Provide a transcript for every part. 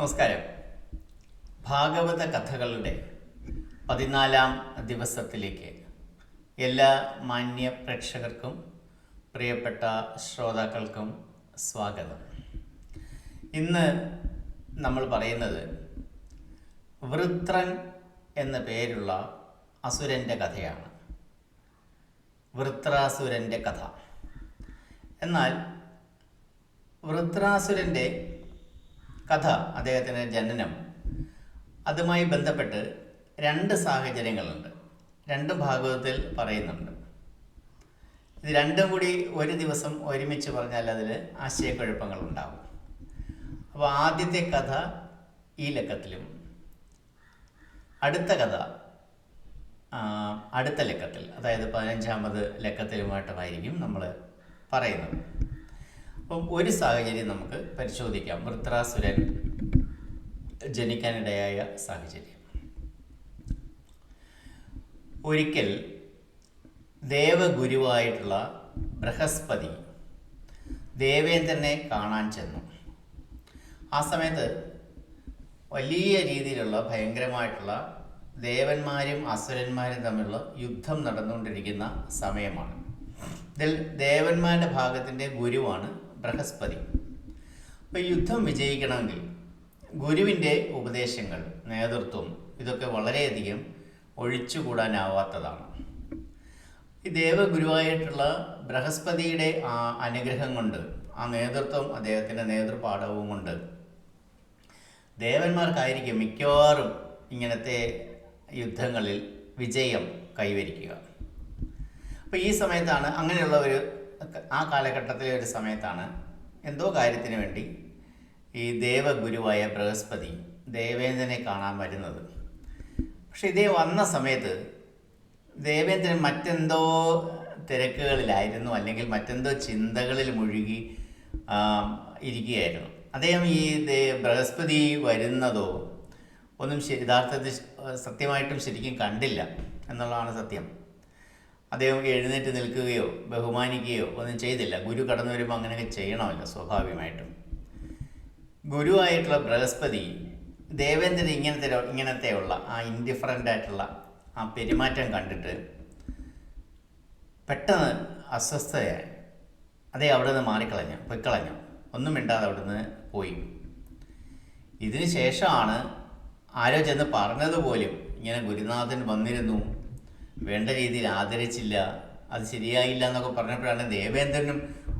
നമസ്കാരം. ഭാഗവത കഥകളുടെ പതിനാലാം ദിവസത്തിലേക്ക് എല്ലാ മാന്യ പ്രേക്ഷകർക്കും പ്രിയപ്പെട്ട ശ്രോതാക്കൾക്കും സ്വാഗതം. ഇന്ന് നമ്മൾ പറയുന്നത് വൃത്രൻ എന്ന പേരുള്ള അസുരന്റെ കഥയാണ്. വൃത്രാസുരന്റെ കഥ. എന്നാൽ വൃത്രാസുരന്റെ കഥ അദ്ദേഹത്തിന്റെ ജനനം അതുമായി ബന്ധപ്പെട്ട് രണ്ട് സാഹചര്യങ്ങളുണ്ട്. രണ്ട് ഭാഗവതത്തിൽ പറയുന്നുണ്ട്. ഇത് രണ്ടും കൂടി ഒരു ദിവസം ഒരുമിച്ച് പറഞ്ഞാൽ അതിൽ ആശയക്കുഴപ്പങ്ങൾ ഉണ്ടാവും അപ്പോൾ ആദ്യത്തെ കഥ ഈ ലക്കത്തിലും അടുത്ത കഥ അടുത്ത ലക്കത്തിൽ അതായത് പതിനഞ്ചാമത് ലക്കത്തിലുമായിട്ടുമായിരിക്കും നമ്മൾ പറയുന്നത്. അപ്പം ഒരു സാഹചര്യം നമുക്ക് പരിശോധിക്കാം. വൃത്രാസുരൻ ജനിക്കാനിടയായ സാഹചര്യം. ഒരിക്കൽ ദേവഗുരുവായിട്ടുള്ള ബൃഹസ്പതി ദേവേന്ദ്രനെ കാണാൻ ചെന്നു. ആ സമയത്ത് വലിയ രീതിയിലുള്ള ഭയങ്കരമായിട്ടുള്ള ദേവന്മാരും അസുരന്മാരും തമ്മിലുള്ള യുദ്ധം നടന്നുകൊണ്ടിരിക്കുന്ന സമയമാണ്. ഇതിൽ ദേവന്മാരുടെ ഭാഗത്തിന്റെ ഗുരുവാണ് ബൃഹസ്പതി. അപ്പോൾ യുദ്ധം വിജയിക്കണമെങ്കിൽ ഗുരുവിന്റെ ഉപദേശങ്ങൾ നേതൃത്വം ഇതൊക്കെ വളരെയധികം ഒഴിച്ചുകൂടാനാവാത്തതാണ്. ഈ ദേവഗുരുവായിട്ടുള്ള ബൃഹസ്പതിയുടെ ആ അനുഗ്രഹം കൊണ്ട് ആ നേതൃത്വം അദ്ദേഹത്തിന്റെ നേതൃപാഠവും കൊണ്ട് ദേവന്മാർക്കായിരിക്കും മിക്കവാറും ഇങ്ങനത്തെ യുദ്ധങ്ങളിൽ വിജയം കൈവരിക്കുക. അപ്പോൾ ഈ സമയത്താണ് അങ്ങനെയുള്ള ഒരു ആ കാലഘട്ടത്തിലെ ഒരു സമയത്താണ് എന്തോ കാര്യത്തിന് വേണ്ടി ഈ ദേവഗുരുവായ ബൃഹസ്പതി ദേവേന്ദ്രനെ കാണാൻ വരുന്നത്. പക്ഷെ ഇതേ വന്ന സമയത്ത് ദേവേന്ദ്രൻ മറ്റെന്തോ തിരക്കുകളിലായിരുന്നു അല്ലെങ്കിൽ മറ്റെന്തോ ചിന്തകളിൽ മുഴുകി ഇരിക്കുകയായിരുന്നു. അദ്ദേഹം ഈ ബൃഹസ്പതി വരുന്നതോ ഒന്നും യഥാർത്ഥത്തിൽ സത്യമായിട്ടും ശരിക്കും കണ്ടില്ല എന്നുള്ളതാണ് സത്യം. അദ്ദേഹം എഴുന്നേറ്റ് നിൽക്കുകയോ ബഹുമാനിക്കുകയോ ഒന്നും ചെയ്തില്ല. ഗുരു കടന്നു വരുമ്പോൾ അങ്ങനെയൊക്കെ ചെയ്യണമല്ലോ സ്വാഭാവികമായിട്ടും. ഗുരുവായിട്ടുള്ള ബൃഹസ്പതി ദേവേന്ദ്രൻ ഇങ്ങനത്തെ ഇങ്ങനത്തെ ഇങ്ങനത്തെയുള്ള ആ ഇൻഡിഫറന്റ് ആയിട്ടുള്ള ആ പെരുമാറ്റം കണ്ടിട്ട് പെട്ടെന്ന് അസ്വസ്ഥതയായി അതേ അവിടെ നിന്ന് മാറിക്കളഞ്ഞു പൊയ്ക്കളഞ്ഞു. ഒന്നും മിണ്ടാതെ അവിടെ നിന്ന് പോയി. ഇതിന് ശേഷമാണ് ആരോ ചെന്ന് പറഞ്ഞതുപോലും ഇങ്ങനെ ഗുരുനാഥൻ വന്നിരുന്നു. വേണ്ട രീതിയിൽ ആദരിച്ചില്ല. അത് ശരിയായില്ല എന്നൊക്കെ പറഞ്ഞപ്പോഴാണ് ദേവേന്ദ്രനും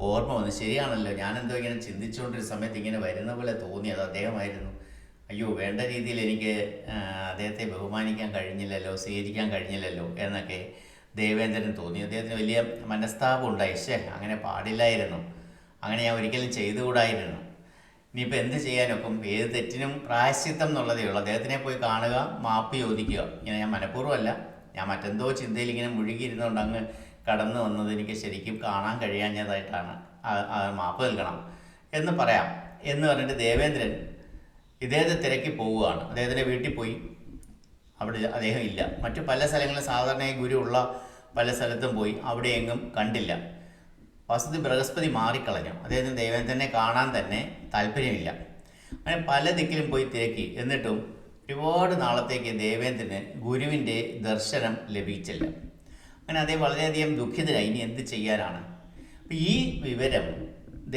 ഓർമ്മ വന്നു ശരിയാണല്ലോ ഞാനെന്തോ ഇങ്ങനെ ചിന്തിച്ചുകൊണ്ടിരുന്ന സമയത്ത് ഇങ്ങനെ വരുന്ന പോലെ തോന്നി അത് അദ്ദേഹമായിരുന്നു. അയ്യോ വേണ്ട രീതിയിൽ എനിക്ക് അദ്ദേഹത്തെ ബഹുമാനിക്കാൻ കഴിഞ്ഞില്ലല്ലോ സ്വീകരിക്കാൻ കഴിഞ്ഞില്ലല്ലോ എന്നൊക്കെ ദേവേന്ദ്രൻ തോന്നി. അദ്ദേഹത്തിന് വലിയ മനസ്താപം ഉണ്ടായി. ശേ അങ്ങനെ പാടില്ലായിരുന്നു. അങ്ങനെ ഞാൻ ഒരിക്കലും ചെയ്തുകൂടായിരുന്നു. ഇനിയിപ്പോൾ എന്ത് ചെയ്യാനൊക്കും? ഏത് തെറ്റിനും പ്രായശ്ചിത്തം എന്നുള്ളതേ ഉള്ളൂ. അദ്ദേഹത്തിനെ പോയി കാണുക മാപ്പ് ചോദിക്കുക. ഇങ്ങനെ ഞാൻ മനഃപൂർവമല്ല. ഞാൻ മറ്റെന്തോ ചിന്തയിൽ ഇങ്ങനെ മുഴുകിയിരുന്നുകൊണ്ട് അങ്ങ് കടന്നു വന്നത് എനിക്ക് ശരിക്കും കാണാൻ കഴിയാഞ്ഞതായിട്ടാണ്. മാപ്പ് നൽകണം. എന്ന് പറയാം. എന്ന് പറഞ്ഞിട്ട് ദേവേന്ദ്രൻ ഇദ്ദേഹത്തെ തിരക്കി പോവുകയാണ്. അദ്ദേഹത്തിന്റെ വീട്ടിൽ പോയി. അവിടെ അദ്ദേഹം ഇല്ല. മറ്റു പല സ്ഥലങ്ങളിലും സാധാരണയായി ഗുരു ഉള്ള പല സ്ഥലത്തും പോയി. അവിടെ എങ്ങും കണ്ടില്ല. വസതി ബൃഹസ്പതി മാറിക്കളഞ്ഞു. അദ്ദേഹത്തിന് ദേവേന്ദ്രനെ കാണാൻ തന്നെ താല്പര്യമില്ല. അങ്ങനെ പല ദിക്കിലും പോയി തിരക്കി. എന്നിട്ടും ഒരുപാട് നാളത്തേക്ക് ദേവേന്ദ്രന് ഗുരുവിന്റെ ദർശനം ലഭിച്ചില്ല. അങ്ങനെ അദ്ദേഹം വളരെയധികം ദുഃഖിതനായി ഇനി എന്ത് ചെയ്യാനാണ്? അപ്പം ഈ വിവരം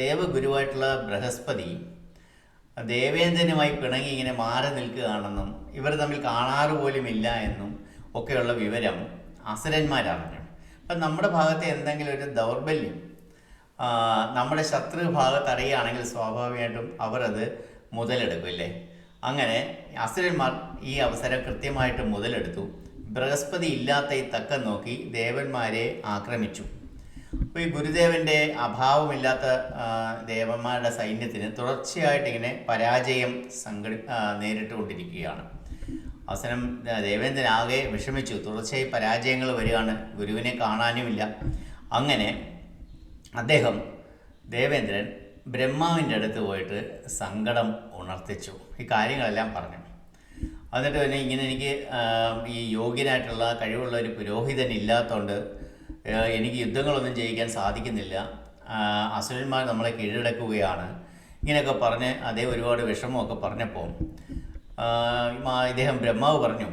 ദേവഗുരുവായിട്ടുള്ള ബൃഹസ്പതി ദേവേന്ദ്രനുമായി പിണങ്ങി ഇങ്ങനെ മാറി നിൽക്കുകയാണെന്നും ഇവർ തമ്മിൽ കാണാറ് പോലും ഇല്ല എന്നും ഒക്കെയുള്ള വിവരം അസുരന്മാരറിഞ്ഞു. അപ്പം നമ്മുടെ ഭാഗത്തെ എന്തെങ്കിലും ഒരു ദൗർബല്യം നമ്മുടെ ശത്രു ഭാഗത്ത് അറിയുകയാണെങ്കിൽ സ്വാഭാവികമായിട്ടും അവർ അത് മുതലെടുക്കും അല്ലേ? അങ്ങനെ അസുരന്മാർ ഈ അവസരം കൃത്യമായിട്ട് മുതലെടുത്തു. ബൃഹസ്പതി ഇല്ലാത്ത ഈ തക്കം നോക്കി ദേവന്മാരെ ആക്രമിച്ചു. അപ്പോൾ ഈ ഗുരുദേവന്റെ അഭാവമില്ലാത്ത ദേവന്മാരുടെ സൈന്യത്തിന് തുടർച്ചയായിട്ട് ഇങ്ങനെ പരാജയം സംഘടി നേരിട്ടുകൊണ്ടിരിക്കുകയാണ്. അവസരം ദേവേന്ദ്രനാകെ വിഷമിച്ചു. തുടർച്ചയായി പരാജയങ്ങൾ വരികയാണ്. ഗുരുവിനെ കാണാനുമില്ല. അങ്ങനെ അദ്ദേഹം ദേവേന്ദ്രൻ ബ്രഹ്മാവിന്റെ അടുത്ത് പോയിട്ട് സങ്കടം ഉണർത്തിച്ചു. ഈ കാര്യങ്ങളെല്ലാം പറഞ്ഞു. എന്നിട്ട് പിന്നെ ഇങ്ങനെ എനിക്ക് ഈ യോഗ്യനായിട്ടുള്ള കഴിവുള്ള ഒരു പുരോഹിതൻ ഇല്ലാത്തതുകൊണ്ട് എനിക്ക് യുദ്ധങ്ങളൊന്നും ജയിക്കാൻ സാധിക്കുന്നില്ല. അസുരന്മാർ നമ്മളെ കീഴടക്കുകയാണ്. ഇങ്ങനെയൊക്കെ പറഞ്ഞ് അതേ ഒരുപാട് വിഷമമൊക്കെ പറഞ്ഞപ്പോൾ ഇദ്ദേഹം ബ്രഹ്മാവ് പറഞ്ഞു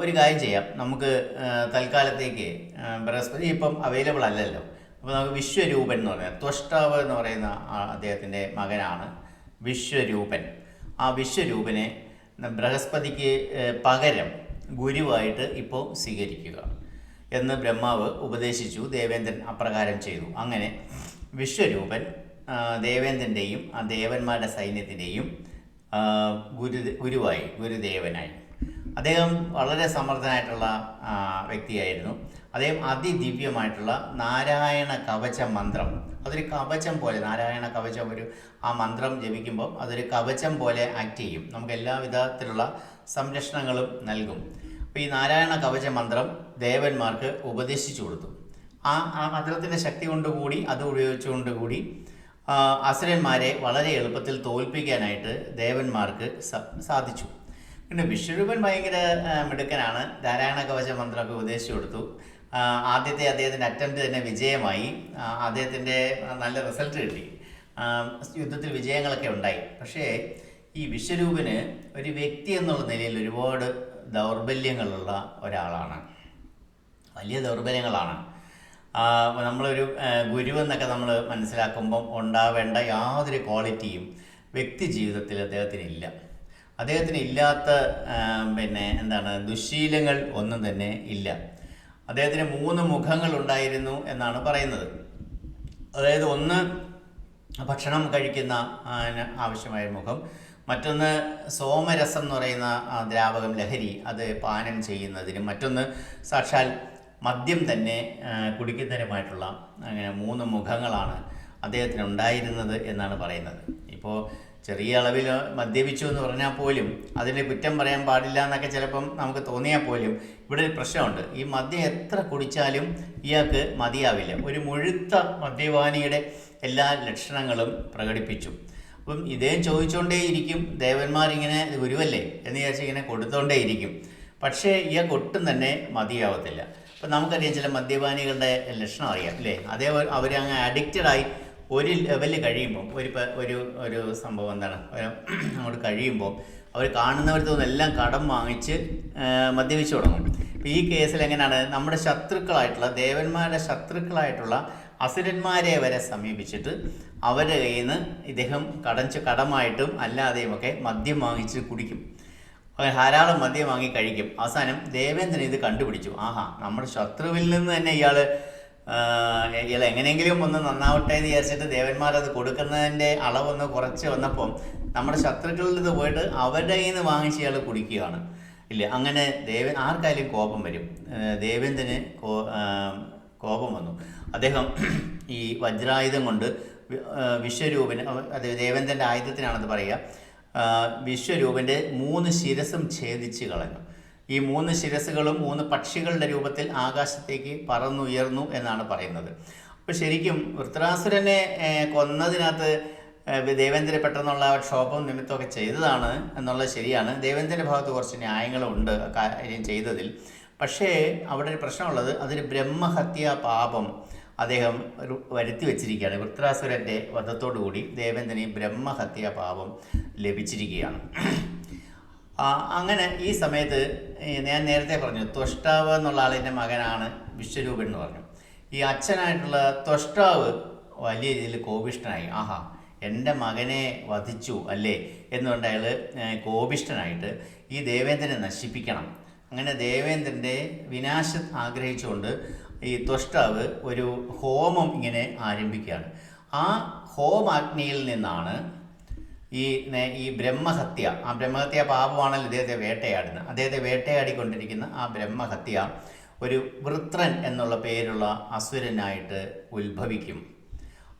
ഒരു കാര്യം ചെയ്യാം. നമുക്ക് തൽക്കാലത്തേക്ക് ബൃഹസ്പതി ഇപ്പം അവൈലബിൾ അല്ലല്ലോ. അപ്പോൾ നമുക്ക് വിശ്വരൂപൻ എന്ന് പറയുന്നത് ത്വഷ്ടാവ് എന്ന് പറയുന്ന അദ്ദേഹത്തിന്റെ മകനാണ്. വിശ്വരൂപൻ. ആ വിശ്വരൂപനെ ബൃഹസ്പതിക്ക് പകരം ഗുരുവായിട്ട് ഇപ്പോൾ സ്വീകരിക്കുക എന്ന് ബ്രഹ്മാവ് ഉപദേശിച്ചു ദേവേന്ദ്രൻ അപ്രകാരം ചെയ്തു. അങ്ങനെ വിശ്വരൂപൻ ദേവേന്ദ്രന്റെയും ആ ദേവന്മാരുടെ സൈന്യത്തിന്റെയും ഗുരു ഗുരുവായി ഗുരുദേവനായി. അദ്ദേഹം വളരെ സമർത്ഥനായിട്ടുള്ള വ്യക്തിയായിരുന്നു. അദ്ദേഹം അതിദിവ്യമായിട്ടുള്ള നാരായണ കവച മന്ത്രം. അതൊരു കവചം പോലെ നാരായണ കവചം ഒരു ആ മന്ത്രം ജപിക്കുമ്പോൾ അതൊരു കവചം പോലെ ആക്ട് ചെയ്യും. നമുക്ക് എല്ലാ വിധത്തിലുള്ള സംരക്ഷണങ്ങളും നൽകും. അപ്പോൾ ഈ നാരായണ കവച മന്ത്രം ദേവന്മാർക്ക് ഉപദേശിച്ചു കൊടുത്തു. ആ ആ മന്ത്രത്തിന്റെ ശക്തി കൊണ്ടുകൂടി അത് ഉപയോഗിച്ചുകൊണ്ടുകൂടി അസുരന്മാരെ വളരെ എളുപ്പത്തിൽ തോൽപ്പിക്കാനായിട്ട് ദേവന്മാർക്ക് സാധിച്ചു. പിന്നെ വിശ്വരൂപൻ ഭയങ്കര മിടുക്കനാണ്. നാരായണ കവച മന്ത്രമൊക്കെ ഉപദേശിച്ചു കൊടുത്തു. ആദ്യത്തെ അദ്ദേഹത്തിന്റെ അറ്റംപ്റ്റ് തന്നെ വിജയമായി. അദ്ദേഹത്തിന്റെ നല്ല റിസൾട്ട് കിട്ടി. യുദ്ധത്തിൽ വിജയങ്ങളൊക്കെ ഉണ്ടായി. പക്ഷേ ഈ വിശ്വരൂപന് ഒരു വ്യക്തി എന്നുള്ള നിലയിൽ ഒരുപാട് ദൗർബല്യങ്ങളുള്ള ഒരാളാണ്. വലിയ ദൗർബല്യങ്ങളാണ്. നമ്മളൊരു ഗുരു ഗുരുവെന്നൊക്കെ നമ്മൾ മനസ്സിലാക്കുമ്പം ഉണ്ടാവേണ്ട യാതൊരു ക്വാളിറ്റിയും വ്യക്തി ജീവിതത്തിൽ അദ്ദേഹത്തിനില്ല അദ്ദേഹത്തിന് ഇല്ലാത്ത പിന്നെ എന്താണ് ദുശീലങ്ങൾ ഒന്നും തന്നെ ഇല്ല. അദ്ദേഹത്തിന് മൂന്ന് മുഖങ്ങൾ ഉണ്ടായിരുന്നു എന്നാണ് പറയുന്നത്. അതായത് ഒന്ന് ഭക്ഷണം കഴിക്കുന്ന ആവശ്യമായ മുഖം. മറ്റൊന്ന് സോമരസം എന്ന് പറയുന്ന ദ്രാവകം ലഹരി അത് പാനം ചെയ്യുന്നതിനും. മറ്റൊന്ന് സാക്ഷാൽ മദ്യം തന്നെ കുടിക്കുന്നതിനുമായിട്ടുള്ള അങ്ങനെ മൂന്ന് മുഖങ്ങളാണ് അദ്ദേഹത്തിന് ഉണ്ടായിരുന്നത് എന്നാണ് പറയുന്നത്. ഇപ്പോൾ ചെറിയ അളവിൽ മദ്യപിച്ചു എന്ന് പറഞ്ഞാൽ പോലും അതിന് കുറ്റം പറയാൻ പാടില്ല എന്നൊക്കെ ചിലപ്പം നമുക്ക് തോന്നിയാൽ പോലും ഇവിടെ ഒരു പ്രശ്നമുണ്ട്. ഈ മദ്യം എത്ര കുടിച്ചാലും ഇയാൾക്ക് മതിയാവില്ല. ഒരു മുഴുത്ത മദ്യപാനിയുടെ എല്ലാ ലക്ഷണങ്ങളും പ്രകടിപ്പിച്ചു. അപ്പം ഇദ്ദേഹം ചോദിച്ചുകൊണ്ടേയിരിക്കും ദേവന്മാരിങ്ങനെ ഗുരുവല്ലേ എന്ന് വിചാരിച്ച് ഇങ്ങനെ കൊടുത്തോണ്ടേയിരിക്കും. പക്ഷേ ഇയാൾക്ക് ഒട്ടും തന്നെ മതിയാവത്തില്ല. അപ്പം നമുക്കറിയാം ചില മദ്യപാനികളുടെ ലക്ഷണം അറിയാം അല്ലേ? അതേ അവർ അങ്ങ് അഡിക്റ്റഡായി ഒരു ലെവൽ കഴിയുമ്പോൾ ഒരു ഒരു ഒരു സംഭവം എന്താണ്? അങ്ങോട്ട് കഴിയുമ്പോൾ അവർ കാണുന്നവരത്തു നിന്നെല്ലാം കടം വാങ്ങിച്ച് മദ്യപിച്ചു തുടങ്ങും. ഈ കേസിൽ എങ്ങനെയാണ്? നമ്മുടെ ശത്രുക്കളായിട്ടുള്ള ദേവന്മാരുടെ ശത്രുക്കളായിട്ടുള്ള അസുരന്മാരെ വരെ സമീപിച്ചിട്ട് അവരുടെ കയ്യിൽ നിന്ന് ഇദ്ദേഹം കടഞ്ച് കടമായിട്ടും അല്ലാതെയും ഒക്കെ മദ്യം വാങ്ങിച്ച് കുടിക്കും. അങ്ങനെ ധാരാളം മദ്യം വാങ്ങി കഴിക്കും. അവസാനം ദേവേന്ദ്രൻ ഇത് കണ്ടുപിടിച്ചു. ആഹാ നമ്മുടെ ശത്രുവിൽ നിന്ന് തന്നെ ഇയാൾ എങ്ങനെയെങ്കിലും ഒന്ന് നന്നാവട്ടെ എന്ന് വിചാരിച്ചിട്ട് ദേവന്മാർ അത് കൊടുക്കുന്നതിന്റെ അളവൊന്ന് കുറച്ച് വന്നപ്പം നമ്മുടെ ശത്രുക്കളിൽ നിന്ന് പോയിട്ട് അവരുടെ കയ്യിൽ നിന്ന് വാങ്ങിച്ച് ഇയാൾ കുടിക്കുകയാണ്. ഇല്ല അങ്ങനെ ദേവൻ ആർക്കായാലും കോപം വരും. ദേവേന്ദ്രന് കോപം വന്നു. അദ്ദേഹം ഈ വജ്രായുധം കൊണ്ട് വിശ്വരൂപന് അത് ദേവേന്ദ്രന്റെ ആയുധത്തിനാണെന്ന് പറയുക വിശ്വരൂപന്റെ മൂന്ന് ശിരസും ഛേദിച്ച് കളഞ്ഞു. ഈ മൂന്ന് ശിരസുകളും മൂന്ന് പക്ഷികളുടെ രൂപത്തിൽ ആകാശത്തേക്ക് പറന്നുയർന്നു എന്നാണ് പറയുന്നത്. അപ്പോൾ ശരിക്കും വൃത്രാസുരനെ കൊന്നതിനകത്ത് ദേവേന്ദ്ര പെട്ടെന്നുള്ള ക്ഷോഭം നിമിത്തമൊക്കെ ചെയ്തതാണ് എന്നുള്ളത് ശരിയാണ്. ദേവേന്ദ്രന്റെ ഭാഗത്ത് കുറച്ച് ന്യായങ്ങളുണ്ട് കാര്യം ചെയ്തതിൽ. പക്ഷേ അവിടെ ഒരു പ്രശ്നമുള്ളത് അതൊരു ബ്രഹ്മഹത്യാ പാപം അദ്ദേഹം ഒരു വരുത്തി വെച്ചിരിക്കുകയാണ്. വൃത്രാസുരന്റെ വധത്തോടുകൂടി ദേവേന്ദ്രന് ബ്രഹ്മഹത്യാ പാപം ലഭിച്ചിരിക്കുകയാണ്. അങ്ങനെ ഈ സമയത്ത് ഞാൻ നേരത്തെ പറഞ്ഞു ത്വഷ്ടാവ് എന്നുള്ള ആളിന്റെ മകനാണ് വിശ്വരൂപൻ എന്ന് പറഞ്ഞു. ഈ അച്ഛനായിട്ടുള്ള ത്വഷ്ടാവ് വലിയ രീതിയിൽ കോപിഷ്ഠനായി. ആഹാ എന്റെ മകനെ വധിച്ചു അല്ലേ? എന്നുകൊണ്ട് അയാൾ കോപിഷ്ഠനായിട്ട് ഈ ദേവേന്ദ്രനെ നശിപ്പിക്കണം. അങ്ങനെ ദേവേന്ദ്രന്റെ വിനാശം ആഗ്രഹിച്ചുകൊണ്ട് ഈ ത്വഷ്ടാവ് ഒരു ഹോമം ഇങ്ങനെ ആരംഭിക്കുകയാണ്. ആ ഹോമാഗ്നിയിൽ നിന്നാണ് ഈ ഈ ബ്രഹ്മഹത്യ ആ ബ്രഹ്മഹത്യ പാപമാണല്ലോ ഇദ്ദേഹത്തെ വേട്ടയാടുന്നത്. അദ്ദേഹത്തെ വേട്ടയാടിക്കൊണ്ടിരിക്കുന്ന ആ ബ്രഹ്മഹത്യ ഒരു വൃത്രൻ എന്നുള്ള പേരുള്ള അസുരനായിട്ട് ഉത്ഭവിക്കും.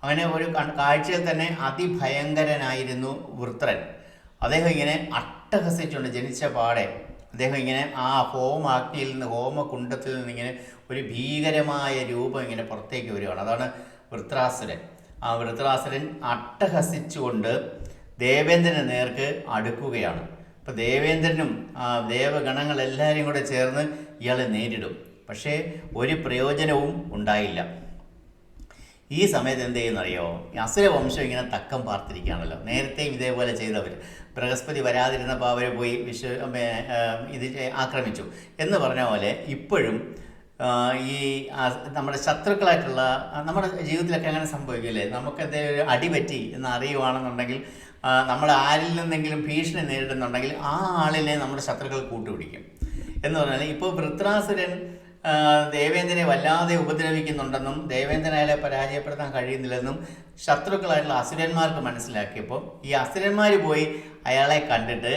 അങ്ങനെ ഒരു കാഴ്ചയിൽ തന്നെ അതിഭയങ്കരനായിരുന്നു വൃത്രൻ. അദ്ദേഹം ഇങ്ങനെ അട്ടഹസിച്ചുകൊണ്ട് ജനിച്ച പാടെ അദ്ദേഹം ഇങ്ങനെ ആ ഹോമാഗ്നിയിൽ നിന്ന് ഹോമകുണ്ടത്തിൽ നിന്ന് ഇങ്ങനെ ഒരു ഭീകരമായ രൂപം ഇങ്ങനെ പുറത്തേക്ക് വരികയാണ്. അതാണ് വൃത്രാസുരൻ. ആ വൃത്രാസുരൻ അട്ടഹസിച്ചുകൊണ്ട് ദേവേന്ദ്രന് നേർക്ക് അടുക്കുകയാണ്. അപ്പോൾ ദേവേന്ദ്രനും ആ ദേവഗണങ്ങളെല്ലാവരും കൂടെ ചേർന്ന് ഇയാളെ നേരിടും. പക്ഷേ ഒരു പ്രയോജനവും ഉണ്ടായില്ല. ഈ സമയത്ത് എന്ത് ചെയ്യുന്നറിയോ? ഈ അസുര വംശം ഇങ്ങനെ തക്കം പാർത്തിരിക്കുകയാണല്ലോ. നേരത്തെയും ഇതേപോലെ ചെയ്തവർ ബൃഹസ്പതി വരാതിരുന്നപ്പോൾ അവർ പോയി വിശ്വ ഇത് ആക്രമിച്ചു. എന്ന് പറഞ്ഞ പോലെ ഇപ്പോഴും ഈ നമ്മുടെ ശത്രുക്കളായിട്ടുള്ള നമ്മുടെ ജീവിതത്തിലൊക്കെ അങ്ങനെ സംഭവിക്കില്ലേ? നമുക്ക് എന്തെങ്കിലും ഒരു അടിപറ്റി എന്ന് അറിയുവാണെന്നുണ്ടെങ്കിൽ നമ്മൾ ആരിൽ നിന്നെങ്കിലും ഭീഷണി നേരിടുന്നുണ്ടെങ്കിൽ ആ ആളിനെ നമ്മുടെ ശത്രുക്കൾ കൂട്ടുപിടിക്കും. എന്ന് പറഞ്ഞാൽ ഇപ്പോൾ വൃത്രാസുരൻ ദേവേന്ദ്രനെ വല്ലാതെ ഉപദ്രവിക്കുന്നുണ്ടെന്നും ദേവേന്ദ്രൻ അയാളെ പരാജയപ്പെടുത്താൻ കഴിയുന്നില്ലെന്നും ശത്രുക്കളായിട്ടുള്ള അസുരന്മാർക്ക് മനസ്സിലാക്കിയപ്പോൾ ഈ അസുരന്മാർ പോയി അയാളെ കണ്ടിട്ട്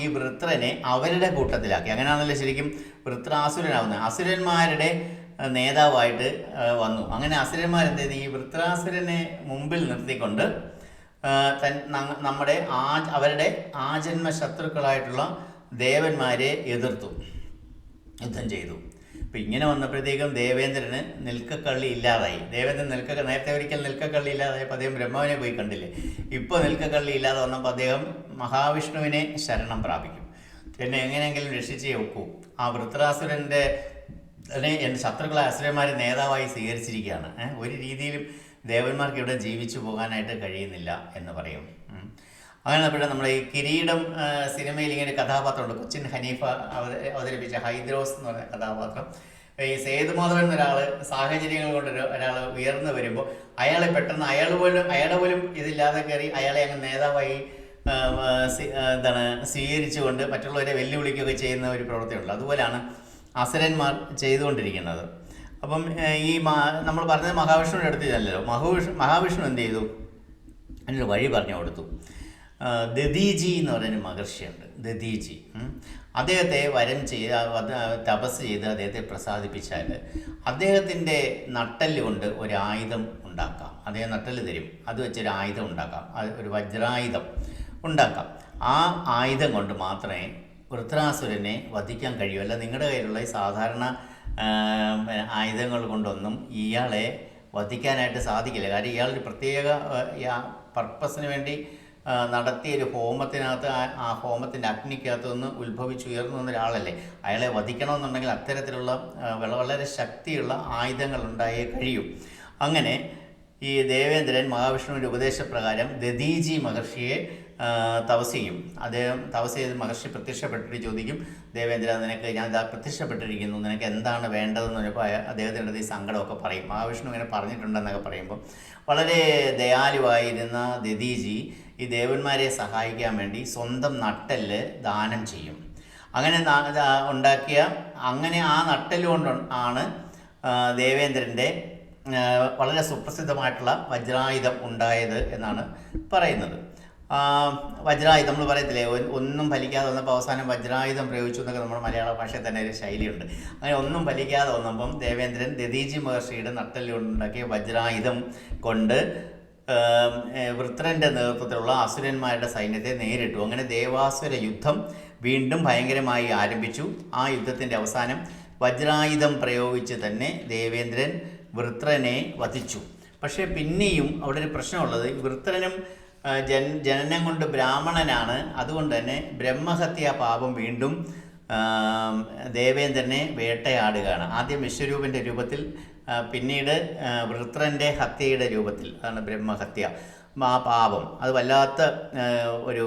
ഈ വൃത്രനെ അവരുടെ കൂട്ടത്തിലാക്കി. അങ്ങനെയാണല്ലോ ശരിക്കും വൃത്രാസുരനാവുന്നത് അസുരന്മാരുടെ നേതാവായിട്ട് വന്നു. അങ്ങനെ അസുരന്മാർ എന്ത് ഈ വൃത്രാസുരനെ മുമ്പിൽ നിർത്തിക്കൊണ്ട് നമ്മുടെ ആ അവരുടെ ആജന്മ ശത്രുക്കളായിട്ടുള്ള ദേവന്മാരെ എതിർത്തു യുദ്ധം ചെയ്തു. അപ്പം ഇങ്ങനെ വന്നപ്പോഴത്തേക്കും ദേവേന്ദ്രന് നിൽക്കക്കള്ളി ഇല്ലാതായി. ദേവേന്ദ്രൻ നിൽക്ക നേരത്തെ ഒരിക്കൽ നിൽക്കക്കള്ളി ഇല്ലാതായപ്പോൾ അദ്ദേഹം ബ്രഹ്മാവിനെ പോയി കണ്ടില്ലേ? ഇപ്പോൾ നിൽക്കക്കള്ളി ഇല്ലാതെ വന്നപ്പോൾ അദ്ദേഹം മഹാവിഷ്ണുവിനെ ശരണം പ്രാപിക്കും. എന്നെ എങ്ങനെയെങ്കിലും രക്ഷിച്ചേ ഒക്കൂ. ആ വൃത്രാസുരന്റെ അതിനെ എന്റെ ശത്രുക്കളെ അസുരന്മാരെ നേതാവായി സ്വീകരിച്ചിരിക്കുകയാണ്. ഒരു രീതിയിലും ദേവന്മാർക്ക് ഇവിടെ ജീവിച്ചു പോകാനായിട്ട് കഴിയുന്നില്ല എന്ന് പറയും. അങ്ങനെ പിന്നെ നമ്മുടെ ഈ കിരീടം സിനിമയിൽ ഇങ്ങനെ കഥാപാത്രമുണ്ട്. കൊച്ചിൻ ഹനീഫ അവത- അവതരിപ്പിച്ച ഹൈദ്രോസ് എന്ന് പറഞ്ഞ കഥാപാത്രം. ഈ സേതുമാധവൻ എന്നൊരാൾ സാഹചര്യങ്ങൾ കൊണ്ട് ഒരാൾ ഉയർന്നു വരുമ്പോൾ അയാളെ പെട്ടെന്ന് അയാൾ പോലും അയാളെ പോലും ഇതില്ലാതെ കയറി അയാളെ അങ്ങ് നേതാവായി എന്താണ് സ്വീകരിച്ചുകൊണ്ട് മറ്റുള്ളവരെ വെല്ലുവിളിക്കുകയൊക്കെ ചെയ്യുന്ന ഒരു പ്രവൃത്തിയുണ്ട്. അതുപോലെയാണ് അസുരന്മാർ ചെയ്തുകൊണ്ടിരിക്കുന്നത്. അപ്പം ഈ നമ്മൾ പറഞ്ഞത് മഹാവിഷ്ണുവിന്റെ അടുത്ത് ചെല്ലല്ലോ മഹാവിഷ്ണു മഹാവിഷ്ണു എന്ത് ചെയ്തു? അതിനൊരു വഴി പറഞ്ഞു കൊടുത്തു. ദതീജി എന്ന് പറയുന്ന മഹർഷിയുണ്ട്. ദദീജി അദ്ദേഹത്തെ വരം ചെയ്ത് തപസ് ചെയ്ത് അദ്ദേഹത്തെ പ്രസാദിപ്പിച്ചാൽ അദ്ദേഹത്തിന്റെ നട്ടൽ കൊണ്ട് ഒരു ആയുധം ഉണ്ടാക്കാം. അദ്ദേഹം നട്ടൽ തരും. അത് വെച്ചൊരു ആയുധം ഉണ്ടാക്കാം. അത് ഒരു വജ്രായുധം ഉണ്ടാക്കാം. ആ ആയുധം കൊണ്ട് മാത്രമേ വൃത്രാസുരനെ വധിക്കാൻ കഴിയൂ. അല്ല നിങ്ങളുടെ കയ്യിലുള്ള ഈ സാധാരണ ആയുധങ്ങൾ കൊണ്ടൊന്നും ഇയാളെ വധിക്കാനായിട്ട് സാധിക്കില്ല. കാര്യം ഇയാളൊരു പ്രത്യേക പർപ്പസിന് വേണ്ടി നടത്തിയ ഒരു ഹോമത്തിനകത്ത് ആ- ഹോമത്തിന്റെ അഗ്നിക്കകത്ത് നിന്ന് ഉത്ഭവിച്ചുയർന്നു വന്ന ഒരാളല്ലേ? അയാളെ വധിക്കണമെന്നുണ്ടെങ്കിൽ അത്തരത്തിലുള്ള വളരെ ശക്തിയുള്ള ആയുധങ്ങൾ ഉണ്ടായേ കഴിയും. അങ്ങനെ ഈ ദേവേന്ദ്രൻ മഹാവിഷ്ണുവിന്റെ ഉപദേശപ്രകാരം ദദീജി മഹർഷിയെ തപസ് ചെയ്യും. അദ്ദേഹം തപസ് ചെയ്ത് മഹർഷി പ്രത്യക്ഷപ്പെട്ടിട്ട് ചോദിക്കും ദേവേന്ദ്ര നിനക്ക് ഞാൻ ഇതാ പ്രത്യക്ഷപ്പെട്ടിരിക്കുന്നു. നിനക്ക് എന്താണ് വേണ്ടതെന്ന് പറഞ്ഞപ്പോൾ അദ്ദേഹത്തിന്റെ ഈ സങ്കടമൊക്കെ പറയും. മഹാവിഷ്ണു ഇങ്ങനെ പറഞ്ഞിട്ടുണ്ടെന്നൊക്കെ പറയുമ്പോൾ വളരെ ദയാലുവായിരുന്ന ദദീജി ഈ ദേവന്മാരെ സഹായിക്കാൻ വേണ്ടി സ്വന്തം നട്ടൽ ദാനം ചെയ്യും. അങ്ങനെ ഉണ്ടാക്കിയ അങ്ങനെ ആ നട്ടൽ കൊണ്ട് ആണ് ദേവേന്ദ്രന്റെ വളരെ സുപ്രസിദ്ധമായിട്ടുള്ള വജ്രായുധം ഉണ്ടായത് എന്നാണ് പറയുന്നത്. വജ്രായുധം നമ്മൾ പറയത്തില്ലേ? ഒന്നും ഫലിക്കാതെ വന്നപ്പോൾ അവസാനം വജ്രായുധം പ്രയോഗിച്ചു എന്നൊക്കെ നമ്മുടെ മലയാള ഭാഷയിൽ തന്നെ ഒരു ശൈലിയുണ്ട്. അങ്ങനെ ഒന്നും ഫലിക്കാതെ വന്നപ്പം ദേവേന്ദ്രൻ ദതീജി മഹർഷിയുടെ നട്ടലുണ്ടാക്കിയ വജ്രായുധം കൊണ്ട് വൃത്രന്റെ നേതൃത്വത്തിലുള്ള അസുരന്മാരുടെ സൈന്യത്തെ നേരിട്ടു. അങ്ങനെ ദേവാസുര യുദ്ധം വീണ്ടും ഭയങ്കരമായി ആരംഭിച്ചു. ആ യുദ്ധത്തിന്റെ അവസാനം വജ്രായുധം പ്രയോഗിച്ച് തന്നെ ദേവേന്ദ്രൻ വൃത്രനെ വധിച്ചു. പക്ഷേ പിന്നെയും അവിടെ ഒരു പ്രശ്നമുള്ളത്. വൃത്രനും ജൻ ജനനം കൊണ്ട് ബ്രാഹ്മണനാണ്. അതുകൊണ്ട് തന്നെ ബ്രഹ്മഹത്യ പാപം വീണ്ടും ദേവേന്ദ്രനെ വേട്ടയാടുകയാണ്. ആദ്യം വിശ്വരൂപന്റെ രൂപത്തിൽ പിന്നീട് വൃത്രന്റെ ഹത്യയുടെ രൂപത്തിൽ. അതാണ് ബ്രഹ്മഹത്യ ആ പാപം. അത് വല്ലാത്ത ഒരു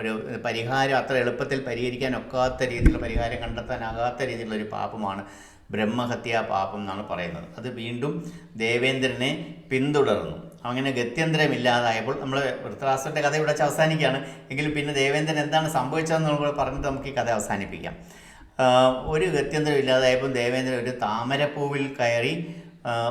ഒരു പരിഹാരം അത്ര എളുപ്പത്തിൽ പരിഹരിക്കാൻ ഒക്കാത്ത രീതിയിലുള്ള പരിഹാരം കണ്ടെത്താനാകാത്ത രീതിയിലുള്ള ഒരു പാപമാണ്. ബ്രഹ്മഹത്യാ പാപം എന്നാണ് പറയുന്നത്. അത് വീണ്ടും ദേവേന്ദ്രനെ പിന്തുടർന്നു. അങ്ങനെ ഗത്യന്തരമില്ലാതായപ്പോൾ നമ്മൾ വൃത്രാസുരന്റെ കഥ ഇവിടെ വെച്ച് അവസാനിക്കുകയാണ്. എങ്കിലും പിന്നെ ദേവേന്ദ്രൻ എന്താണ് സംഭവിച്ചതെന്ന് നമ്മൾ പറഞ്ഞിട്ട് നമുക്ക് ഈ കഥ അവസാനിപ്പിക്കാം. ഒരു ഗത്യന്തരം ഇല്ലാതായപ്പോൾ ദേവേന്ദ്രൻ ഒരു താമരപ്പൂവിൽ കയറി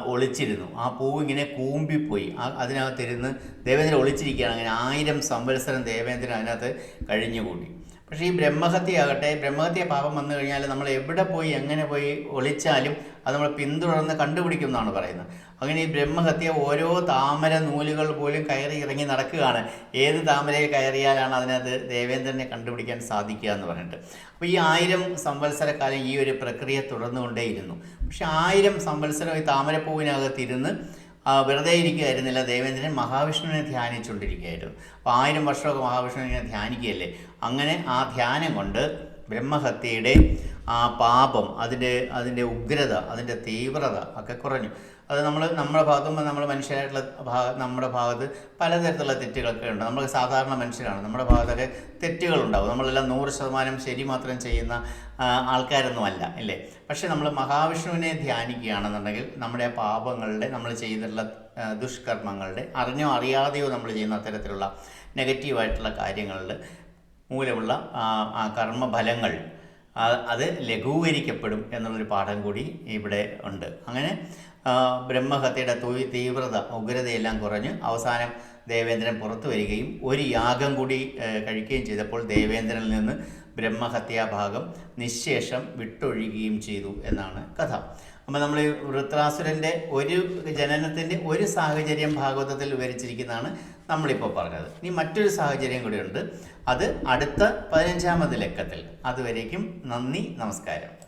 ഒളിച്ചിരുന്നു. ആ പൂവ് ഇങ്ങനെ കൂമ്പിപ്പോയി. അതിനകത്തിരുന്ന് ദേവേന്ദ്രൻ ഒളിച്ചിരിക്കുകയാണ്. അങ്ങനെ ആയിരം സംവത്സരം ദേവേന്ദ്രൻ അതിനകത്ത് കഴിഞ്ഞുകൂടി. പക്ഷേ ഈ ബ്രഹ്മഹത്യ ആകട്ടെ ബ്രഹ്മഹത്യ പാപം വന്നു കഴിഞ്ഞാൽ നമ്മൾ എവിടെ പോയി എങ്ങനെ പോയി ഒളിച്ചാലും അത് നമ്മൾ പിന്തുടർന്ന് കണ്ടുപിടിക്കും എന്നാണ് പറയുന്നത്. അങ്ങനെ ഈ ബ്രഹ്മഹത്യ ഓരോ താമര നൂലുകൾ പോലും കയറി ഇറങ്ങി നടക്കുകയാണ്. ഏത് താമരയിൽ കയറിയാലാണ് അതിനകത്ത് ദേവേന്ദ്രനെ കണ്ടുപിടിക്കാൻ സാധിക്കുക എന്ന് പറഞ്ഞിട്ട്. അപ്പോൾ ഈ ആയിരം സംവത്സരക്കാലം ഈ ഒരു പ്രക്രിയ തുടർന്നുകൊണ്ടേയിരുന്നു. പക്ഷെ ആയിരം സംവത്സരം ഈ താമരപ്പൂവിനകത്തിരുന്ന് വെറുതെ ഇരിക്കുകയായിരുന്നില്ല ദേവേന്ദ്രൻ മഹാവിഷ്ണുവിനെ ധ്യാനിച്ചുകൊണ്ടിരിക്കുകയായിരുന്നു അപ്പോൾ ആയിരം വർഷമൊക്കെ മഹാവിഷ്ണുവിനെ ധ്യാനിക്കുകയല്ലേ? അങ്ങനെ ആ ധ്യാനം കൊണ്ട് ബ്രഹ്മഹത്യയുടെ ആ പാപം അതിന്റെ അതിന്റെ ഉഗ്രത അതിന്റെ തീവ്രത ഒക്കെ കുറഞ്ഞു. അത് നമ്മൾ നമ്മുടെ ഭാഗത്തുമ്പോൾ നമ്മൾ മനുഷ്യരായിട്ടുള്ള ഭാഗ നമ്മുടെ ഭാഗത്ത് പലതരത്തിലുള്ള തെറ്റുകളൊക്കെ ഉണ്ട്. നമ്മൾ സാധാരണ മനുഷ്യരാണ്. നമ്മുടെ ഭാഗത്തൊക്കെ തെറ്റുകളുണ്ടാവും. നമ്മളെല്ലാം നൂറ് ശതമാനം ശരി മാത്രം ചെയ്യുന്ന ആൾക്കാരൊന്നുമല്ല ആൾക്കാരൊന്നും അല്ല പക്ഷെ നമ്മൾ മഹാവിഷ്ണുവിനെ ധ്യാനിക്കുകയാണെന്നുണ്ടെങ്കിൽ നമ്മുടെ പാപങ്ങളുടെ നമ്മൾ ചെയ്തിട്ടുള്ള ദുഷ്കർമ്മങ്ങളുടെ അറിഞ്ഞോ അറിയാതെയോ നമ്മൾ ചെയ്യുന്ന അത്തരത്തിലുള്ള നെഗറ്റീവായിട്ടുള്ള കാര്യങ്ങളിൽ മൂലമുള്ള ആ, കർമ്മഫലങ്ങൾ അത് ലഘൂകരിക്കപ്പെടും എന്നുള്ളൊരു പാഠം കൂടി ഇവിടെ ഉണ്ട്. അങ്ങനെ ബ്രഹ്മഹത്യയുടെ തൊയ് തീവ്രത ഉഗ്രതയെല്ലാം കുറഞ്ഞ് അവസാനം ദേവേന്ദ്രൻ പുറത്തു വരികയും ഒരു യാഗം കൂടി കഴിക്കുകയും ചെയ്തപ്പോൾ ദേവേന്ദ്രനിൽ നിന്ന് ബ്രഹ്മഹത്യാഭാഗം നിശേഷം വിട്ടൊഴിയുകയും ചെയ്തു എന്നാണ് കഥ. അപ്പോൾ നമ്മൾ വൃത്രാസുരന്റെ ഒരു ജനനത്തിന്റെ ഒരു സാഹചര്യം ഭാഗവതത്തിൽ വിവരിച്ചിരിക്കുന്നതാണ് നമ്മളിപ്പോൾ പറഞ്ഞത്. ഇനി മറ്റൊരു സാഹചര്യം കൂടിയുണ്ട്. അത് അടുത്ത പതിനഞ്ചാമത് ലക്കത്തിൽ. അതുവരേക്കും നന്ദി നമസ്കാരം.